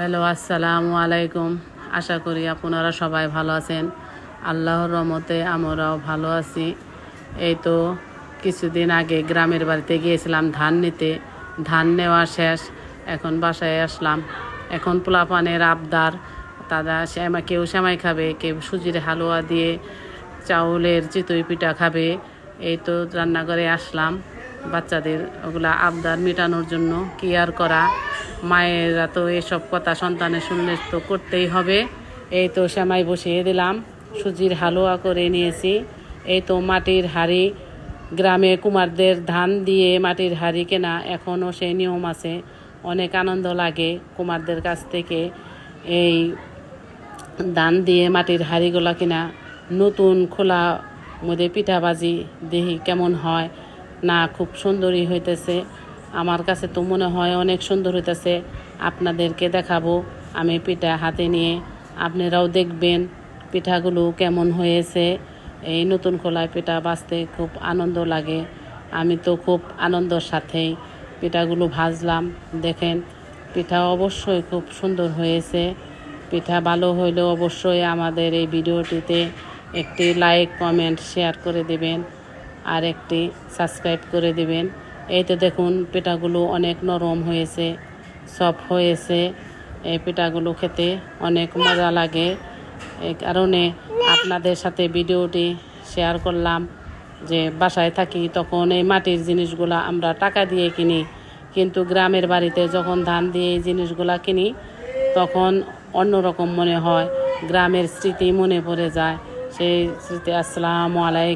Hello, আসসালামু আলাইকুম। আশা করি আপনারা সবাই ভালো আছেন। আল্লাহর রহমতে আমরাও ভালো আছি। এই তো কিছুদিন আগে গ্রামের বাড়িতে গিয়েছিলাম ধান নিতে। ধান নেওয়া শেষ, এখন বাসায় আসলাম। এখন পোলাপানের আবদার, তারা শ্যামা কেউ শ্যামাই খাবে, কেউ সুজির হালুয়া দিয়ে চাউলের চিতই পিঠা খাবে। এই তো রান্নাঘরে আসলাম। বাচ্চাদের ওগুলা আবদার মেটানোর জন্য কেয়ার করা? মায়েরা তো এসব কথা সন্তানের শুনলে তো করতেই হবে। এই তো শ্যামাই বসিয়ে দিলাম। সুজির হালুয়া করে নিয়েছি। এই তো মাটির হাড়ি, গ্রামে কুমারদের ধান দিয়ে মাটির হাড়ি কেনা এখনও সেই নিয়ম আছে। অনেক আনন্দ লাগে কুমারদের কাছ থেকে এই ধান দিয়ে মাটির হাঁড়িগুলা কিনা। নতুন খোলা মধ্যে পিঠা বাজি দেখি কেমন হয়। না, খুব সুন্দরী হইতেছে। আমার কাছে তো মনে হয় অনেক সুন্দর হইতেছে। আপনাদেরকে দেখাবো আমি পিঠা হাতে নিয়ে। আপনারাও দেখবেন পিঠাগুলো কেমন হয়েছে। এই নতুন খোলায় পিঠা বাজতে খুব আনন্দ লাগে। আমি তো খুব আনন্দর সাথেই পিঠাগুলো ভাজলাম। দেখেন, পিঠা অবশ্যই খুব সুন্দর হয়েছে। পিঠা ভালো হইলে অবশ্যই আমাদের এই ভিডিওটিতে একটি লাইক, কমেন্ট, শেয়ার করে দেবেন। আর একটি সাবস্ক্রাইব করে দেবেন। এই তো দেখুন পিঠাগুলো অনেক নরম হয়েছে সফট হয়েছে। এই পিঠাগুলো খেতে অনেক মজা লাগে। এই কারণে আপনাদের সাথে ভিডিওটি শেয়ার করলাম যে বাসায় থাকি তখন এই মাটির জিনিসগুলা আমরা টাকা দিয়ে কিনি। কিন্তু গ্রামের বাড়িতে যখন ধান দিয়ে এই জিনিসগুলা কিনি, তখন অন্যরকম মনে হয়। গ্রামের স্মৃতি মনে পড়ে যায়। সেই স্মৃতি, আসসালামু আলাইকুম।